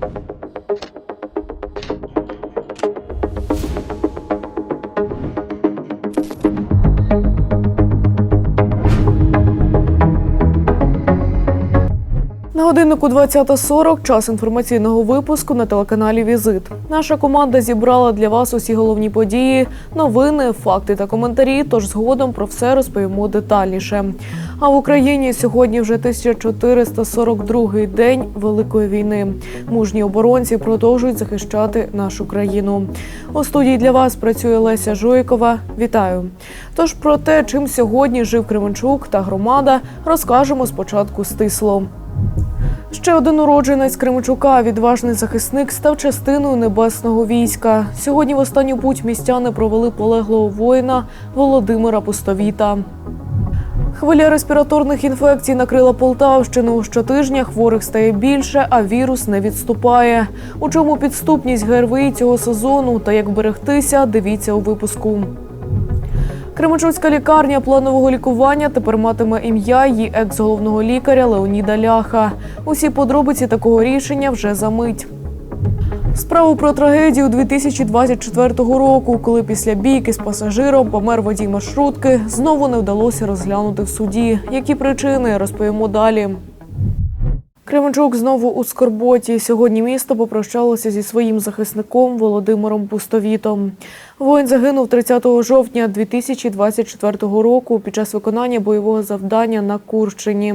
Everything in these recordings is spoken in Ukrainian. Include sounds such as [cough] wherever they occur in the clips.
На годиннику 20.40 час інформаційного випуску на телеканалі Візит. Наша команда зібрала для вас усі головні події, новини, факти та коментарі. Тож згодом про все розповімо детальніше. А в Україні сьогодні вже 1442-й день Великої війни. Мужні оборонці продовжують захищати нашу країну. У студії для вас працює Леся Жуйкова. Вітаю! Тож про те, чим сьогодні жив Кременчук та громада, розкажемо спочатку стисло. Ще один уродженець Кременчука, відважний захисник, став частиною небесного війська. Сьогодні в останню путь містяни провели полеглого воїна Володимира Пустовіта. Хвиля респіраторних інфекцій накрила Полтавщину. Щотижня хворих стає більше, а вірус не відступає. У чому підступність ГРВІ цього сезону та як берегтися, дивіться у випуску. Кременчуцька лікарня планового лікування тепер матиме ім'я її екс-головного лікаря Леоніда Ляха. Усі подробиці такого рішення вже за мить. Справу про трагедію 2024 року, коли після бійки з пасажиром помер водій маршрутки, знову не вдалося розглянути в суді. Які причини розповімо далі. Кременчук знову у скорботі. Сьогодні місто попрощалося зі своїм захисником Володимиром Пустовітом. Воїн загинув 30 жовтня 2024 року під час виконання бойового завдання на Курщині.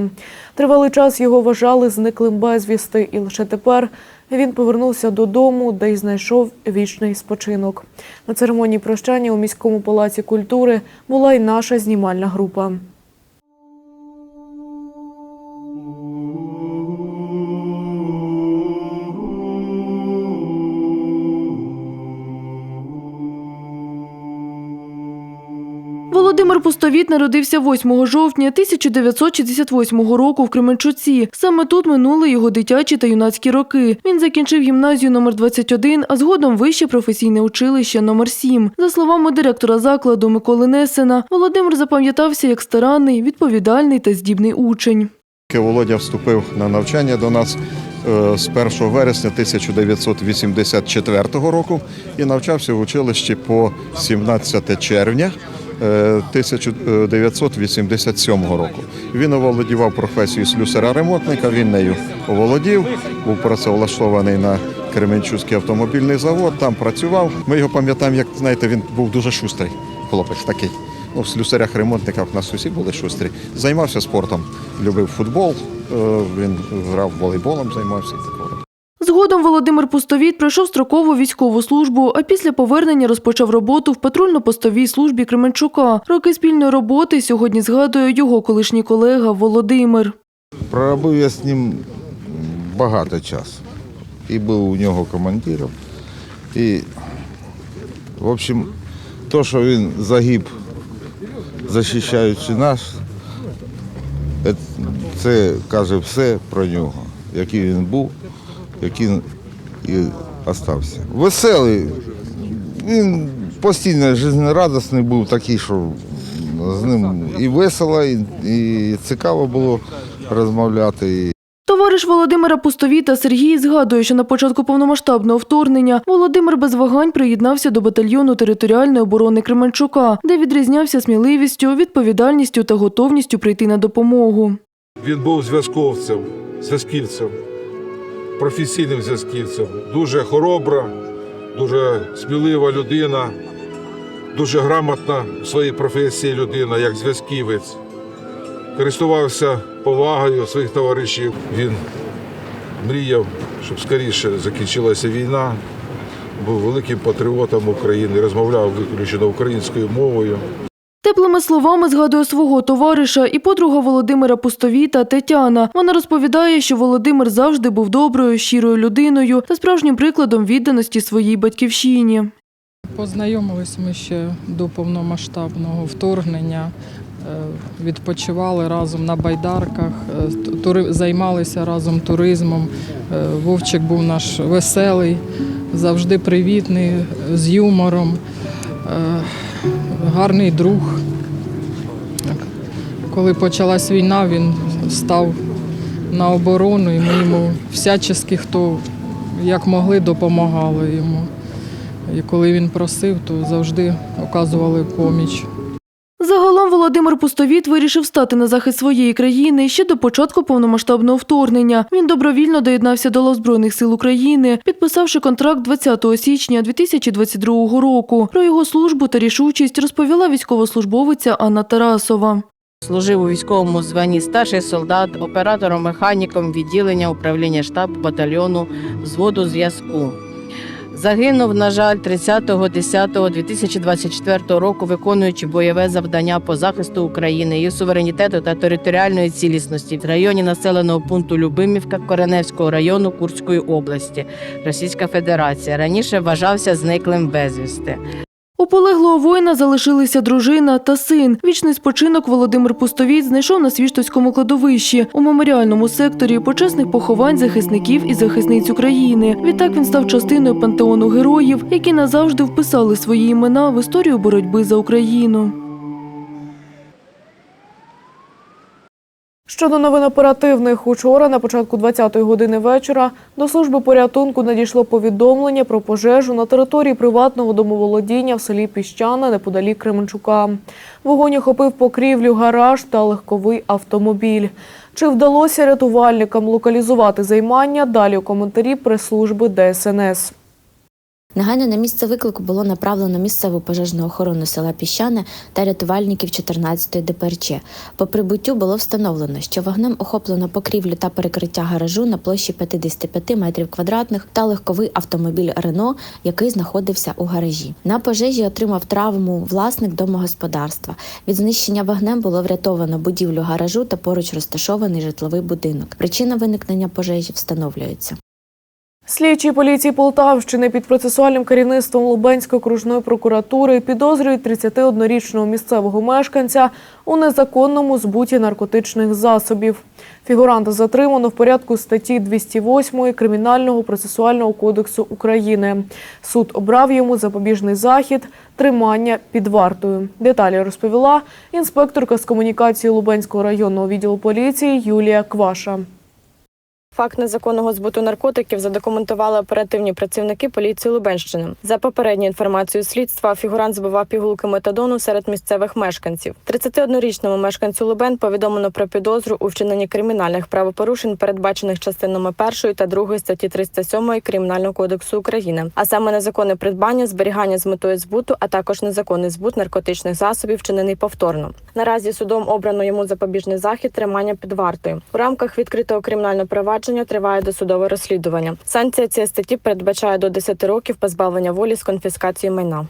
Тривалий час його вважали зниклим безвісти, і лише тепер він повернувся додому, де й знайшов вічний спочинок. На церемонії прощання у міському палаці культури була й наша знімальна група. Володимир Пустовіт народився 8 жовтня 1968 року в Кременчуці. Саме тут минули його дитячі та юнацькі роки. Він закінчив гімназію номер 21, а згодом вище професійне училище номер 7. За словами директора закладу Миколи Несена, Володимир запам'ятався як старанний, відповідальний та здібний учень. Володя вступив на навчання до нас е, з 1 вересня 1984 року і навчався в училищі по 17 червня 1987 року. Він оволодівав професією слюсара-ремонтника, він нею оволодів, був працевлаштований на Кременчуцький автомобільний завод, там працював. Ми його пам'ятаємо, як знаєте, він був дуже шустрий хлопець такий. Ну, в слюсарях-ремонтниках у нас усі були шустрі. Займався спортом, любив футбол, е, він грав волейболом, займався і такого. Згодом Володимир Пустовіт пройшов строкову військову службу, а після повернення розпочав роботу в патрульно-постовій службі Кременчука. Роки спільної роботи сьогодні згадує його колишній колега Володимир. Проробив я з ним багато часу. І був у нього командиром. І, в общем, то, що він загиб, захищаючи нас, е- це каже все про нього, який він був, який і остався. Веселий, він постійно життєрадісний був такий, що з ним і весело, і, і цікаво було розмовляти. Товариш Володимира Пустовіта Сергій згадує, що на початку повномасштабного вторгнення Володимир без вагань приєднався до батальйону територіальної оборони Кременчука, де відрізнявся сміливістю, відповідальністю та готовністю прийти на допомогу. Він був зв'язковцем, зв'язківцем, професійним зв'язківцем. Дуже хоробра, дуже смілива людина, дуже грамотна в своїй професії людина, як зв'язківець. Користувався повагою своїх товаришів. Він мріяв, щоб скоріше закінчилася війна. Був великим патріотом України, розмовляв виключно українською мовою. Теплими словами згадує свого товариша і подруга Володимира Пустовіта Тетяна. Вона розповідає, що Володимир завжди був доброю, щирою людиною та справжнім прикладом відданості своїй батьківщині. Познайомились ми ще до повномасштабного вторгнення. е, Відпочивали разом на байдарках, е, займалися разом туризмом. Е, Вовчик був наш веселий, завжди привітний, з юмором, гарний друг. Коли почалась війна, він став на оборону, і ми йому всячески, хто як могли, допомагали йому. І коли він просив, то завжди оказували поміч. Загалом Володимир Пустовіт вирішив стати на захист своєї країни ще до початку повномасштабного вторгнення. Він добровільно доєднався до лав Збройних сил України, підписавши контракт 20 січня 2022 року. Про його службу та рішучість розповіла військовослужбовиця Анна Тарасова. Служив у військовому званні старший солдат, оператором, механіком відділення управління штабу батальйону взводу зв'язку. Загинув, на жаль, 30.10.2024 року, виконуючи бойове завдання по захисту України, її суверенітету та територіальної цілісності в районі населеного пункту Любимівка Кореневського району Курської області, Російська Федерація. Раніше вважався зниклим безвісти. У полеглого воїна залишилися дружина та син. Вічний спочинок Володимир Пустовіт знайшов на Свіштовському кладовищі у меморіальному секторі почесних поховань захисників і захисниць України. Відтак він став частиною пантеону героїв, які назавжди вписали свої імена в історію боротьби за Україну. Щодо новин оперативних, учора на початку 20-ї години вечора до служби порятунку надійшло повідомлення про пожежу на території приватного домоволодіння в селі Піщане неподалік Кременчука. Вогонь охопив покрівлю, гараж та легковий автомобіль. Чи вдалося рятувальникам локалізувати займання? Далі у коментарі прес-служби ДСНС. Негайно на місце виклику було направлено місцеву пожежну охорону села Піщане та рятувальників 14-ї ДПРЧ. По прибуттю було встановлено, що вогнем охоплено покрівлю та перекриття гаражу на площі 55 метрів квадратних та легковий автомобіль Рено, який знаходився у гаражі. На пожежі отримав травму власник домогосподарства. Від знищення вогнем було врятовано будівлю гаражу та поруч розташований житловий будинок. Причина виникнення пожежі встановлюється. Слідчі поліції Полтавщини під процесуальним керівництвом Лубенської окружної прокуратури підозрюють 31-річного місцевого мешканця у незаконному збуті наркотичних засобів. Фігуранта затримано в порядку статті 208 Кримінального процесуального кодексу України. Суд обрав йому запобіжний захід тримання під вартою. Деталі розповіла інспекторка з комунікації Лубенського районного відділу поліції Юлія Кваша. Факт незаконного збуту наркотиків задокументували оперативні працівники поліції Лубенщини. За попередньою інформацією слідства, фігурант збивав пігулки метадону серед місцевих мешканців. 31-річному мешканцю Лубен повідомлено про підозру у вчиненні кримінальних правопорушень, передбачених частинами 1 та 2 статті 307 Кримінального кодексу України, а саме незаконне придбання, зберігання з метою збуту, а також незаконний збут наркотичних засобів, вчинений повторно. Наразі судом обрано йому запобіжний захід тримання під вартою. У рамках відкритого кримінального провадження триває досудове розслідування. Санкція цієї статті передбачає до 10 років позбавлення волі з конфіскацією майна.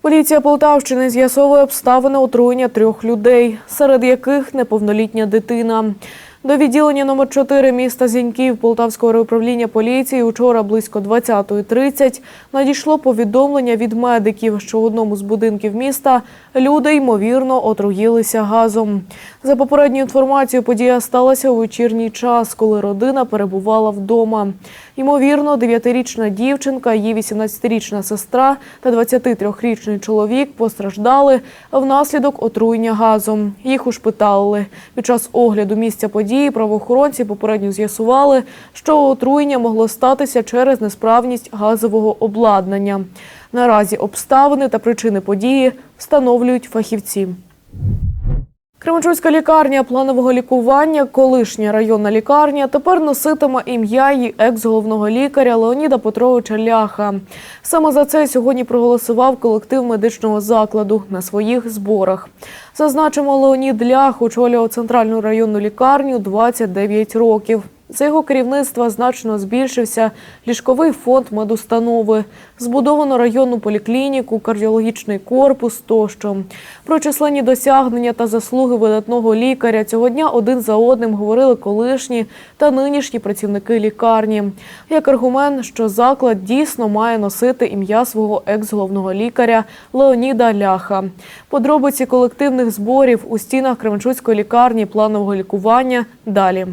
Поліція Полтавщини з'ясовує обставини отруєння трьох людей, серед яких неповнолітня дитина. До відділення номер 4 міста Зіньків Полтавського райуправління поліції учора близько 20.30 надійшло повідомлення від медиків, що в одному з будинків міста люди ймовірно отруїлися газом. За попередньою інформацією, подія сталася у вечірній час, коли родина перебувала вдома. Ймовірно, 9-річна дівчинка, її 18-річна сестра та 23-річний чоловік постраждали внаслідок отруєння газом. Їх ушпиталили. Під час огляду місця події правоохоронці попередньо з'ясували, що отруєння могло статися через несправність газового обладнання. Наразі обставини та причини події встановлюють фахівці. Кременчуцька лікарня планового лікування, колишня районна лікарня, тепер носитиме ім'я її екс-головного лікаря Леоніда Петровича Ляха. Саме за це сьогодні проголосував колектив медичного закладу на своїх зборах. Зазначимо, Леонід Лях очолював центральну районну лікарню 29 років. За його керівництва значно збільшився ліжковий фонд медустанови, збудовано районну поліклініку, кардіологічний корпус тощо. Про численні досягнення та заслуги видатного лікаря цього дня один за одним говорили колишні та нинішні працівники лікарні. Як аргумент, що заклад дійсно має носити ім'я свого екс-головного лікаря Леоніда Ляха. Подробиці колективних зборів у стінах Кременчуцької лікарні планового лікування далі.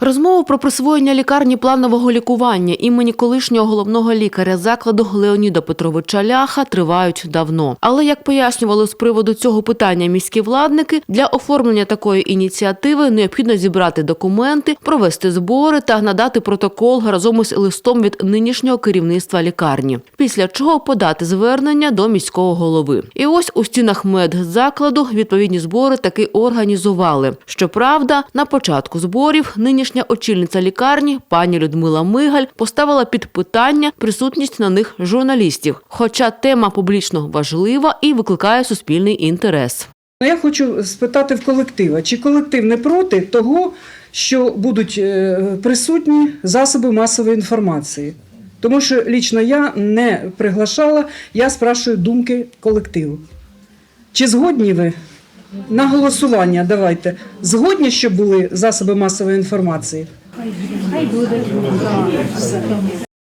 Розмови про присвоєння лікарні планового лікування імені колишнього головного лікаря закладу Леоніда Петровича Ляха тривають давно. Але як пояснювали з приводу цього питання міські владники, для оформлення такої ініціативи необхідно зібрати документи, провести збори та надати протокол разом із листом від нинішнього керівництва лікарні. Після чого подати звернення до міського голови. І ось у стінах медзакладу відповідні збори таки організували. Щоправда, на початку зборів нинішня очільниця лікарні пані Людмила Мигаль поставила під питання присутність на них журналістів. Хоча тема публічно важлива і викликає суспільний інтерес. Ну, Я хочу спитати в колектива, чи колектив не проти того, що будуть е, присутні засоби масової інформації? Тому що лічно я не приглашала, я спрашую думки колективу. Чи згодні ви? На голосування давайте. Згодні, щоб були засоби масової інформації?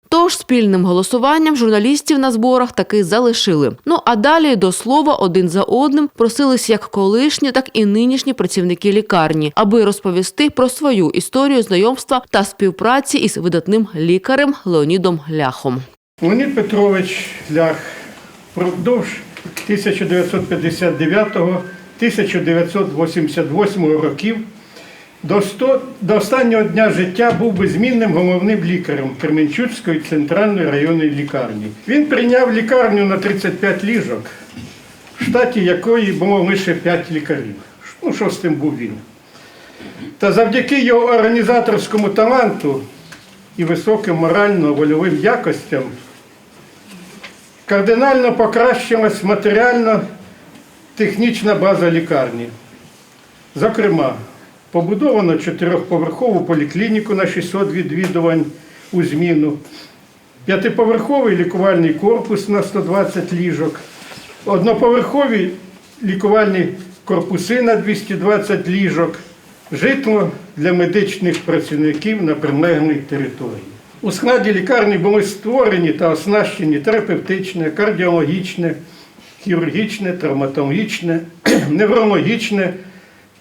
Тож спільним голосуванням журналістів на зборах таки залишили. Ну а далі до слова один за одним просились як колишні, так і нинішні працівники лікарні, аби розповісти про свою історію знайомства та співпраці із видатним лікарем Леонідом Ляхом. Леонід Петрович Лях впродовж 1959-1988 років до, 100, до останнього дня життя був беззмінним головним лікарем Кременчуцької центральної районної лікарні. Він прийняв лікарню на 35 ліжок, в штаті якої було лише 5 лікарів. Ну, шостим був він. Та завдяки його організаторському таланту і високим морально-вольовим якостям кардинально покращилась матеріально-технічна база лікарні. Зокрема, побудовано чотирьохповерхову поліклініку на 600 відвідувань у зміну, п'ятиповерховий лікувальний корпус на 120 ліжок, одноповерхові лікувальні корпуси на 220 ліжок, житло для медичних працівників на прилеглій території. У складі лікарні були створені та оснащені терапевтичне, кардіологічне, хірургічне, травматологічне, [clears throat] неврологічне,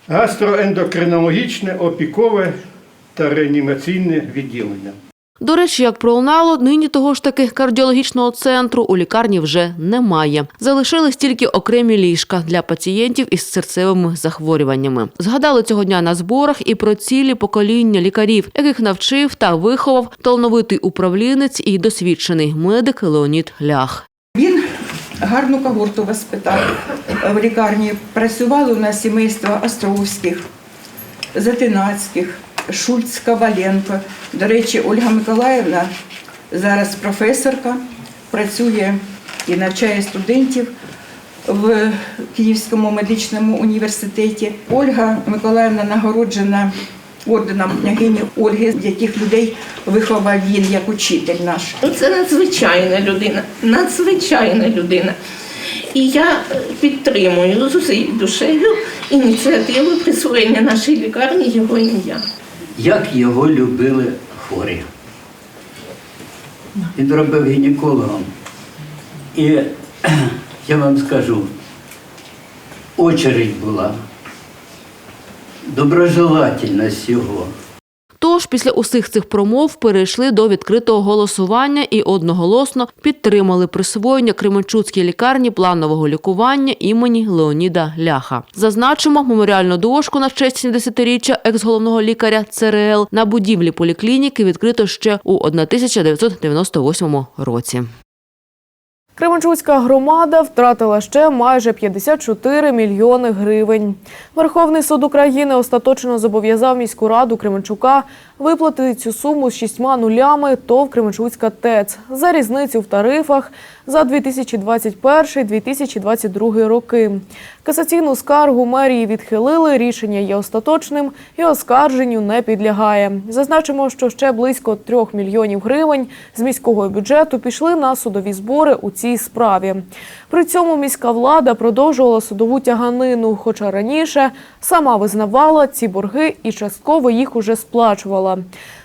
гастроендокринологічне, опікове та реанімаційне відділення. До речі, як пролунало, нині того ж таки кардіологічного центру у лікарні вже немає. Залишились тільки окремі ліжка для пацієнтів із серцевими захворюваннями. Згадали цього дня на зборах і про цілі покоління лікарів, яких навчив та виховав талановитий управлінець і досвідчений медик Леонід Лях. Гарну когорту воспитав в лікарні. Працювали у нас сімейство Островських, Затинацьких, Шульц Коваленко. До речі, Ольга Миколаївна зараз професорка, працює і навчає студентів в Київському медичному університеті. Ольга Миколаївна нагороджена орденом княгині Ольги, яких людей виховав він як учитель наш. Це надзвичайна людина, надзвичайна людина. І я е, підтримую з усією душею ініціативу присвоєння нашій лікарні його ім'я. як його любили хворі. Він робив гінекологом. І я вам скажу, очередь була, доброжелательність його. Тож після усіх цих промов перейшли до відкритого голосування і одноголосно підтримали присвоєння Кременчуцькій лікарні планового лікування імені Леоніда Ляха. Зазначимо меморіальну дошку на честь 70-річчя екс-головного лікаря ЦРЛ на будівлі поліклініки відкрито ще у 1998 році. Кременчуцька громада втратила ще майже 54 мільйони гривень. Верховний суд України остаточно зобов'язав міську раду Кременчука виплатити цю суму з шістьма нулями ТОВ Кременчуцька ТЕЦ за різницю в тарифах за 2021-2022 роки. Касаційну скаргу мерії відхилили. Рішення є остаточним і оскарженню не підлягає. Зазначимо, що ще близько 3 мільйонів гривень з міського бюджету пішли на судові збори у цій справі. При цьому міська влада продовжувала судову тяганину, хоча раніше сама визнавала ці борги і частково їх уже сплачувала.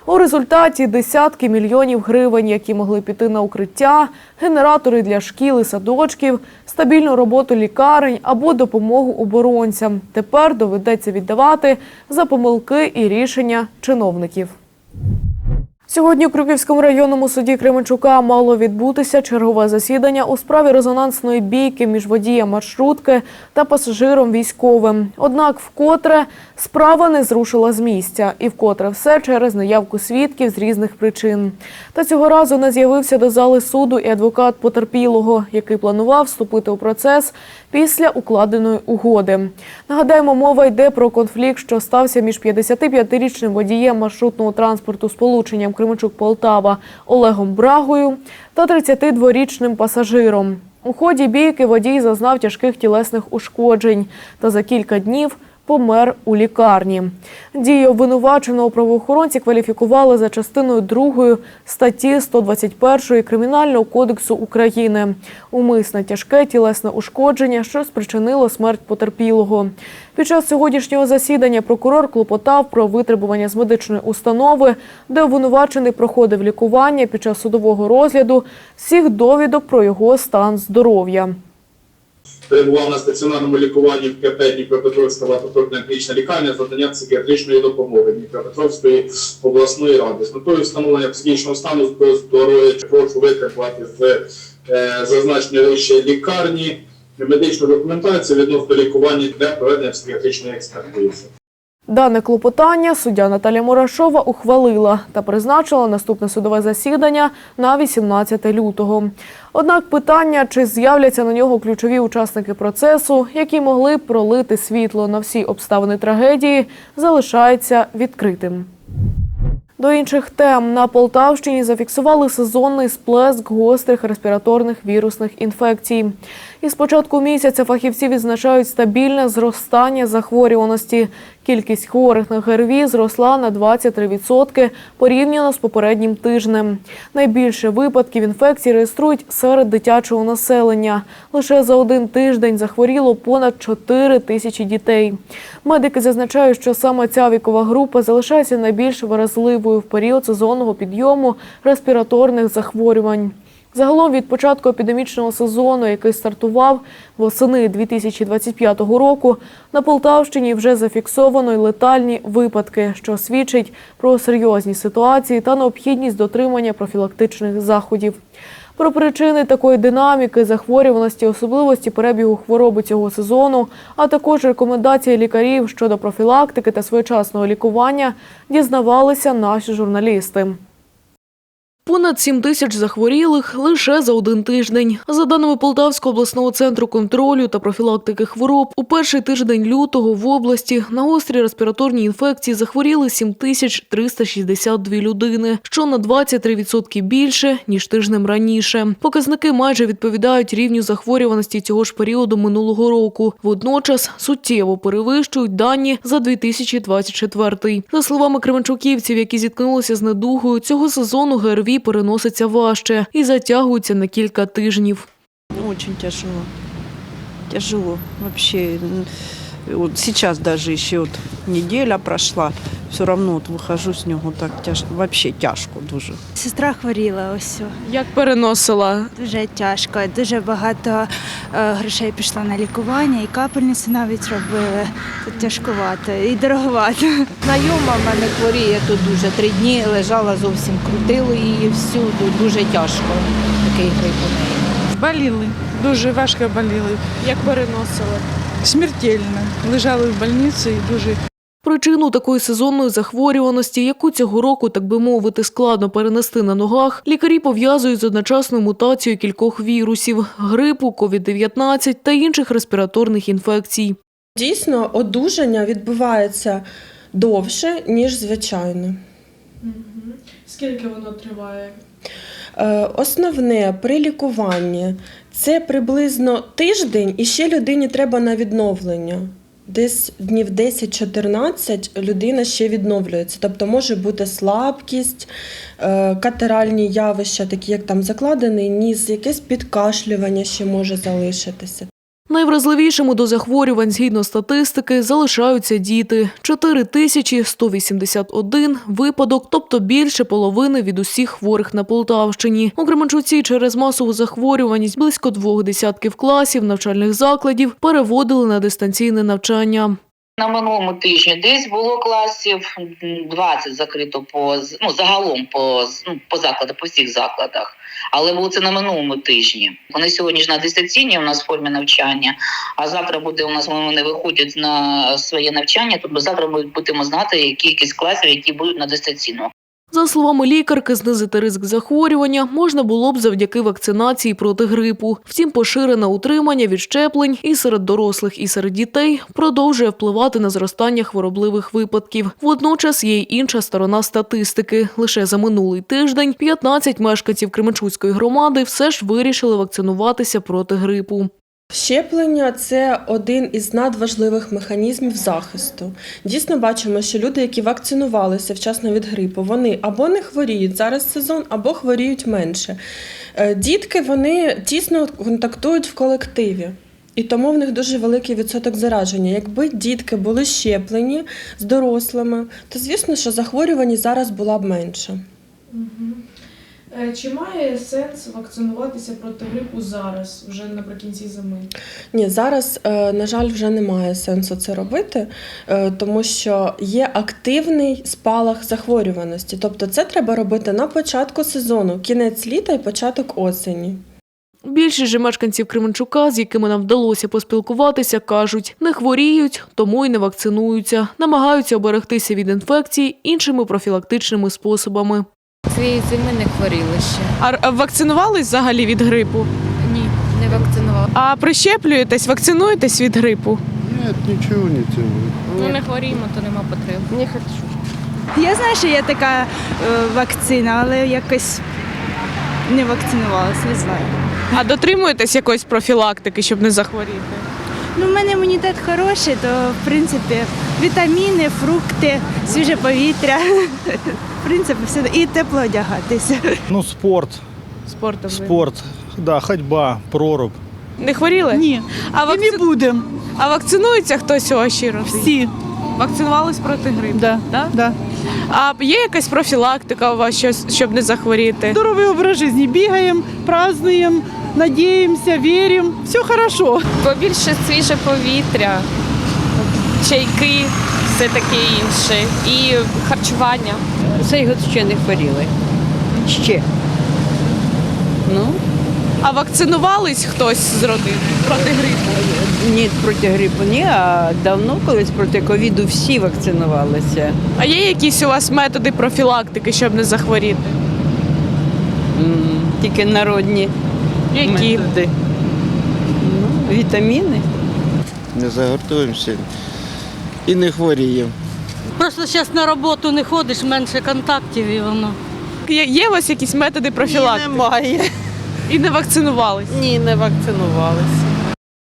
У результаті десятки мільйонів гривень, які могли піти на укриття, генератори для шкіл і садочків, стабільну роботу лікарень або допомогу оборонцям. Тепер доведеться віддавати за помилки і рішення чиновників. Сьогодні у Крюківському районному суді Кременчука мало відбутися чергове засідання у справі резонансної бійки між водієм маршрутки та пасажиром військовим. Однак, вкотре справа не зрушила з місця, і вкотре все через наявку свідків з різних причин. Та цього разу не з'явився до зали суду і адвокат потерпілого, який планував вступити у процес після укладеної угоди. Нагадаємо, мова йде про конфлікт, що стався між 55-річним водієм маршрутного транспорту сполученням Кременчук-Полтава Олегом Брагою та 32-річним пасажиром. У ході бійки водій зазнав тяжких тілесних ушкоджень та за кілька днів помер у лікарні. Дії обвинуваченого правоохоронці кваліфікували за частиною 2 статті 121 Кримінального кодексу України. Умисне тяжке тілесне ушкодження, що спричинило смерть потерпілого. Під час сьогоднішнього засідання прокурор клопотав про витребування з медичної установи, де обвинувачений проходив лікування під час судового розгляду всіх довідок про його стан здоров'я. Перебував на стаціонарному лікуванні в КП Дніпропетровська лабораторна клінічна лікарня з надання психіатричної допомоги Дніпропетровської обласної ради. З метою встановлення психічного стану здоров'я прошу витребувати з е, зазначеної вище лікарні медичну документацію відносно лікування для проведення психіатричної експертизи. Дане клопотання суддя Наталя Мурашова ухвалила та призначила наступне судове засідання на 18 лютого. Однак питання, чи з'являться на нього ключові учасники процесу, які могли б пролити світло на всі обставини трагедії, залишається відкритим. До інших тем на Полтавщині зафіксували сезонний сплеск гострих респіраторних вірусних інфекцій. І з початку місяця фахівці відзначають стабільне зростання захворюваності. Кількість хворих на ГРВІ зросла на 23% порівняно з попереднім тижнем. Найбільше випадків інфекції реєструють серед дитячого населення. Лише за один тиждень захворіло понад 4 тисячі дітей. Медики зазначають, що саме ця вікова група залишається найбільш вразливою в період сезонного підйому респіраторних захворювань. Загалом від початку епідемічного сезону, який стартував восени 2025 року, на Полтавщині вже зафіксовано й летальні випадки, що свідчить про серйозні ситуації та необхідність дотримання профілактичних заходів. Про причини такої динаміки, захворюваності, особливості перебігу хвороби цього сезону, а також рекомендації лікарів щодо профілактики та своєчасного лікування дізнавалися наші журналісти. Понад 7 тисяч захворілих лише за один тиждень. За даними Полтавського обласного центру контролю та профілактики хвороб, у перший тиждень лютого в області на гострі респіраторні інфекції захворіли 7 тисяч 362 людини, що на 23% більше ніж тижнем раніше. Показники майже відповідають рівню захворюваності цього ж періоду минулого року. Водночас суттєво перевищують дані за 2024. За словами кременчуківців, які зіткнулися з недугою, цього сезону ГРВІ переноситься важче і затягується на кілька тижнів. Очень тяжело. Тяжело вообще. Вот сейчас даже еще вот неделя прошла, все равно вот выхожу с нього так тяжко, вообще тяжко дуже. Сестра хворіла ось. Як переносила? Дуже тяжко, дуже багато е, грошей пішло на лікування, і капельниці навіть робили. Тут тяжкувато і дороговато. Знайома в мене хворіє тут дуже три дні, лежала зовсім крутило її всюди. Дуже тяжко такий грип у неї. Боліли, дуже важко боліли. Як переносила? Смертельно. Лежали в больниці і дуже Причину такої сезонної захворюваності, яку цього року, так би мовити, складно перенести на ногах, лікарі пов'язують з одночасною мутацією кількох вірусів – грипу, COVID-19 та інших респіраторних інфекцій. Дійсно, одужання відбувається довше, ніж звичайно. Скільки воно триває? Е, Основне при лікуванні це приблизно тиждень, і ще людині треба на відновлення. Десь днів 10-14 людина ще відновлюється. Тобто може бути слабкість, е, катеральні явища, такі як там закладений ніс, якесь підкашлювання ще може залишитися. Найвразливішими до захворювань згідно статистики залишаються діти. 4181 випадок, тобто більше половини від усіх хворих на Полтавщині. У Кременчуці через масову захворюваність близько двох десятків класів навчальних закладів переводили на дистанційне навчання. На минулому тижні десь було класів м, 20 закрито по ну, загалом по, ну, по закладах, по всіх закладах. Але було це на минулому тижні. Вони сьогодні ж на дистанційній у нас формі навчання, а завтра буде у нас вони виходять на своє навчання. Тобто завтра ми будемо знати кількість класів, які будуть на дистанційному. За словами лікарки, знизити ризик захворювання можна було б завдяки вакцинації проти грипу. Втім, поширене утримання від щеплень і серед дорослих, і серед дітей продовжує впливати на зростання хворобливих випадків. Водночас є й інша сторона статистики. Лише за минулий тиждень 15 мешканців Кременчуцької громади все ж вирішили вакцинуватися проти грипу. Щеплення це один із надважливих механізмів захисту. Дійсно бачимо, що люди, які вакцинувалися вчасно від грипу, вони або не хворіють зараз сезон, або хворіють менше. Е, Дітки вони тісно контактують в колективі. І тому в них дуже великий відсоток зараження. Якби дітки були щеплені з дорослими, то звісно, що захворюваність зараз була б менша. Е, Чи має сенс вакцинуватися проти грипу зараз, вже наприкінці зими? Ні, зараз, е, на жаль, вже немає сенсу це робити, е, тому що є активний спалах захворюваності. Тобто це треба робити на початку сезону, кінець літа і початок осені. Більшість же мешканців Кременчука, з якими нам вдалося поспілкуватися, кажуть, не хворіють, тому й не вакцинуються, намагаються оберегтися від інфекцій іншими профілактичними способами. Цієї зими не хворіли ще. А вакцинувались взагалі від грипу? Ні, не вакцинувала. А прищеплюєтесь, вакцинуєтесь від грипу? Нет, ничего не делаю. Ну не хворіємо, то нема потреби. Не хочу. Я знаю, що є така е, вакцина, але якось не вакцинувалася, не знаю. А дотримуєтесь якоїсь профілактики, щоб не захворіти? Ну, в мене імунітет хороший, то в принципі вітаміни, фрукти, свіже повітря. [laughs] В принципі, все і тепло одягатися. Ну, спорт, Спортом. спорт, да, ходьба, проруб. Не хворіли? Ні. А вакци... не будемо. А вакцинується хтось у родині? Всі. Вакцинувались проти грипу? Да. Да? Да. А є якась профілактика у вас, щось, щоб не захворіти? Здоровий образ життя. Бігаємо, празднуємо, надіємося, віримо. Все хорошо. Побільше свіже повітря, чайки, все таке інше. І харчування. Цей год ще не хворіли. Ще. Ну, А вакцинувались хтось з родини проти грипу? ні проти грипу, ні, а давно колись проти ковіду всі вакцинувалися. А є якісь у вас методи профілактики, щоб не захворіти? Тільки народні Які? Ну, вітаміни. Не загортуємося і не хворіємо. Просто зараз на роботу не ходиш, менше контактів і воно. Є, є у вас якісь методи профілактики? Немає. І не вакцинувались? Ні, не вакцинувалися.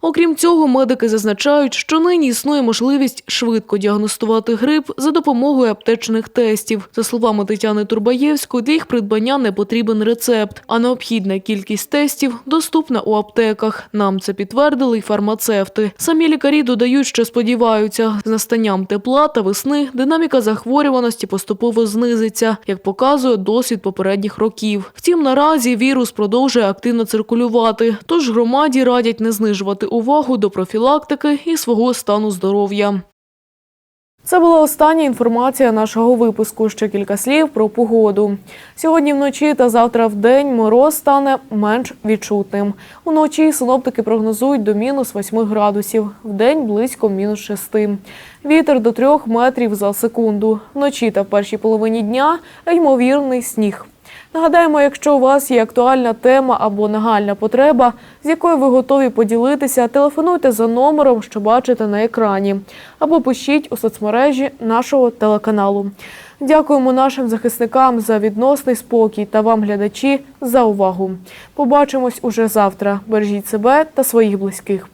Окрім цього, медики зазначають, що нині існує можливість швидко діагностувати грип за допомогою аптечних тестів. За словами Тетяни Турбаєвської, для їх придбання не потрібен рецепт, а необхідна кількість тестів доступна у аптеках. Нам це підтвердили й фармацевти. Самі лікарі додають, що сподіваються, з настанням тепла та весни динаміка захворюваності поступово знизиться, як показує досвід попередніх років. Втім, наразі вірус продовжує активно циркулювати, тож громаді радять не знижувати увагу до профілактики і свого стану здоров'я. Це була остання інформація нашого випуску. Ще кілька слів про погоду. Сьогодні вночі та завтра в день мороз стане менш відчутним. Уночі синоптики прогнозують до мінус 8 градусів, в день близько мінус 6. Вітер до 3 метрів за секунду. Вночі та в першій половині дня ймовірний сніг. Нагадаємо, якщо у вас є актуальна тема або нагальна потреба, з якою ви готові поділитися, телефонуйте за номером, що бачите на екрані, або пишіть у соцмережі нашого телеканалу. Дякуємо нашим захисникам за відносний спокій та вам, глядачі, за увагу. Побачимось уже завтра. Бережіть себе та своїх близьких.